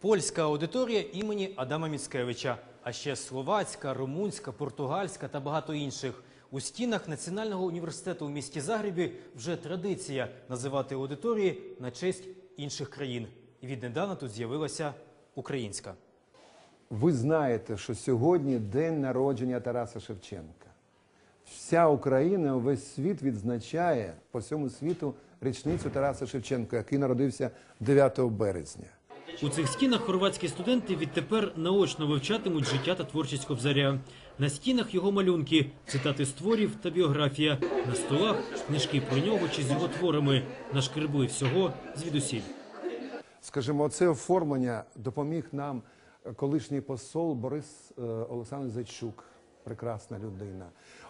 Польська аудиторія імені Адама Міцкевича, а ще словацька, румунська, португальська та багато інших. У стінах Національного університету у місті Загребі вже традиція називати аудиторії на честь інших країн. І віднедавна тут з'явилася українська. Ви знаєте, що сьогодні день народження Тараса Шевченка. Вся Україна, весь світ відзначає по всьому світу річницю Тараса Шевченка, який народився 9 березня. У цих стінах хорватські студенти відтепер наочно вивчатимуть життя та творчість Кобзаря. На стінах його малюнки, цитати з творів та біографія. На столах книжки про нього чи з його творами. Нашкребли всього звідусіль. Скажімо, це оформлення допоміг нам колишній посол Борис е, Олександр Зайчук, прекрасна людина.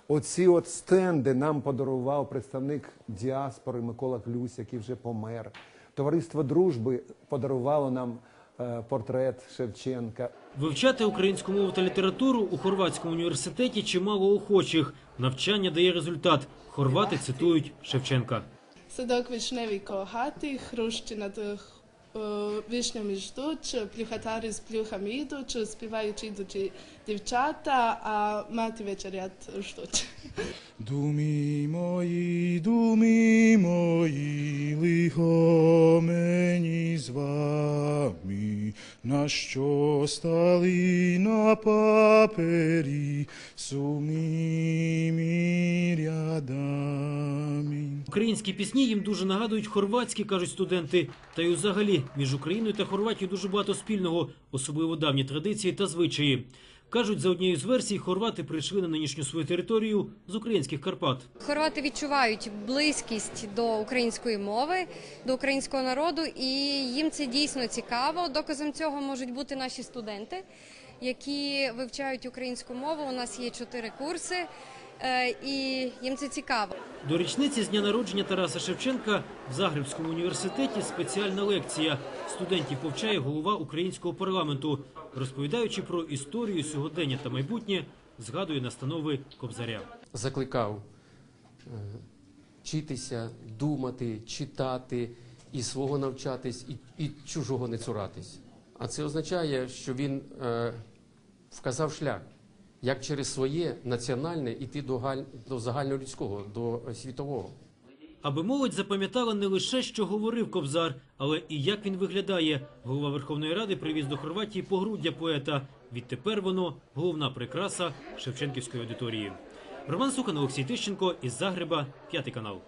Оці от стенди нам подарував представник діаспори Микола Клюсь, який вже помер. Товариство дружби подарувало нам е, портрет Шевченка. Вивчати українську мову та літературу у хорватському університеті чимало охочих. Навчання дає результат. Хорвати цитують Шевченка. Садок вишневий коло хати, хрущі над е, вишнями ждуть, плюхатари з плюхами йдуть, співають ідучі дівчата, а мати вечерять ждуть. Думи мої, мені з вами, на що стали на папері сумними рядами. Українські пісні їм дуже нагадують хорватські, кажуть студенти. Та й взагалі між Україною та Хорватією дуже багато спільного, особливо давні традиції та звичаї. Кажуть, за однією з версій, хорвати прийшли на нинішню свою територію з українських Карпат. Хорвати відчувають близькість до української мови, до українського народу, і їм це дійсно цікаво. Доказом цього можуть бути наші студенти, які вивчають українську мову. У нас є чотири курси, і їм це цікаво. До річниці з дня народження Тараса Шевченка в Загребському університеті спеціальна лекція. Студентів повчає голова українського парламенту, розповідаючи про історію, сьогодення та майбутнє, згадує настанови Кобзаря. закликав е, вчитися, думати, читати і свого навчатись, і, і чужого не цуратись. А це означає, що він е, вказав шлях, як через своє національне іти до, галь, до загальнолюдського, до світового. Аби молодь запам'ятала не лише, що говорив Кобзар, але і як він виглядає. Голова Верховної Ради привіз до Хорватії погруддя поета. Відтепер воно головна прикраса Шевченківської аудиторії. Роман Сухан, Олексій Тищенко із Загреба, п'ятий канал.